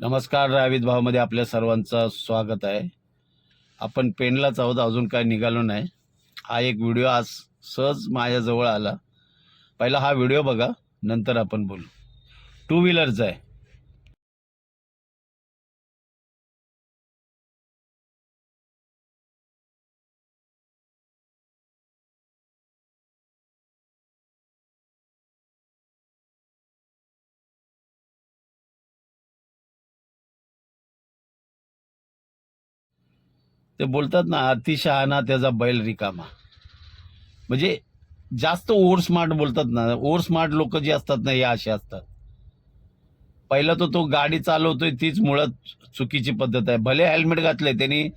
नमस्कार रावित भावमध्ये आपल्या सर्वांचं स्वागत आहे. आपण पेनलाच आहोत अजून काय निघालो नाही. हा एक व्हिडिओ आज सहज माझ्याजवळ आला. पहिला हा व्हिडिओ बघा नंतर आपण बोलू. टू व्हीलरचा आहे. ते बोलतात ना अतिशहाणा त्याचा बैल रिकामा म्हणजे जास्त ओव्हर स्मार्ट बोलतात ना ओव्हर स्मार्ट लोक जे असतात ना हे असे असतात. पहिला तो तो गाडी चालवतोय तीच मुळात चुकीची पद्धत आहे. भले हेल्मेट घातलंय त्यांनी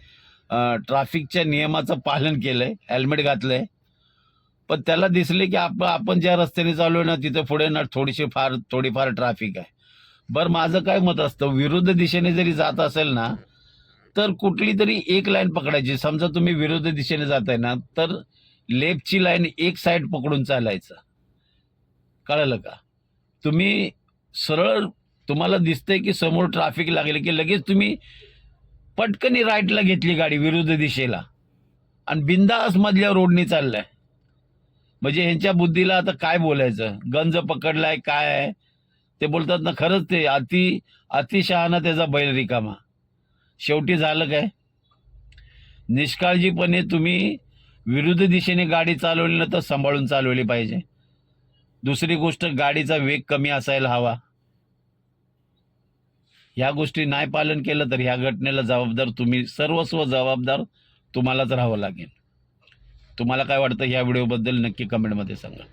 ट्रॅफिकच्या नियमाचं पालन केलंय हेल्मेट घातलंय. पण त्याला दिसले की आपण आपण ज्या रस्त्याने चालू ना तिथे पुढे ना थोडीशी फार थोडीफार ट्रॅफिक आहे. बरं माझं काय मत असतं विरुद्ध दिशेने जरी जात असेल ना तर कुठली तरी एक लाईन पकडायची. समजा तुम्ही विरुद्ध दिशेने जाताय ना तर लेफ्टची लाईन एक साईड पकडून चालायचं. कळलं का? तुम्ही सरळ तुम्हाला दिसतंय की समोर ट्रॅफिक लागले की लगेच तुम्ही पटकनी राईटला घेतली गाडी विरुद्ध दिशेला. आणि बिंदास मधल्या रोडनी चाललाय. म्हणजे ह्यांच्या बुद्धीला आता काय बोलायचं? गंज पकडलाय काय आहे? ते बोलतात ना खरंच ते अति अतिशहाणा त्याचा बैल रिकामा शेवटी झालं काय? निष्काळजीपणे तुम्ही विरुद्ध दिशेने गाडी चालवली ना तर सांभाळून चालवली पाहिजे. दुसरी गोष्ट गाडीचा वेग कमी असायला हवा. ह्या गोष्टी नाही पालन केलं तर ह्या घटनेला जबाबदार तुम्ही सर्वस्व जबाबदार तुम्हालाच राहावं लागेल. तुम्हाला काय वाटतं ह्या व्हिडिओबद्दल नक्की कमेंटमध्ये सांगा.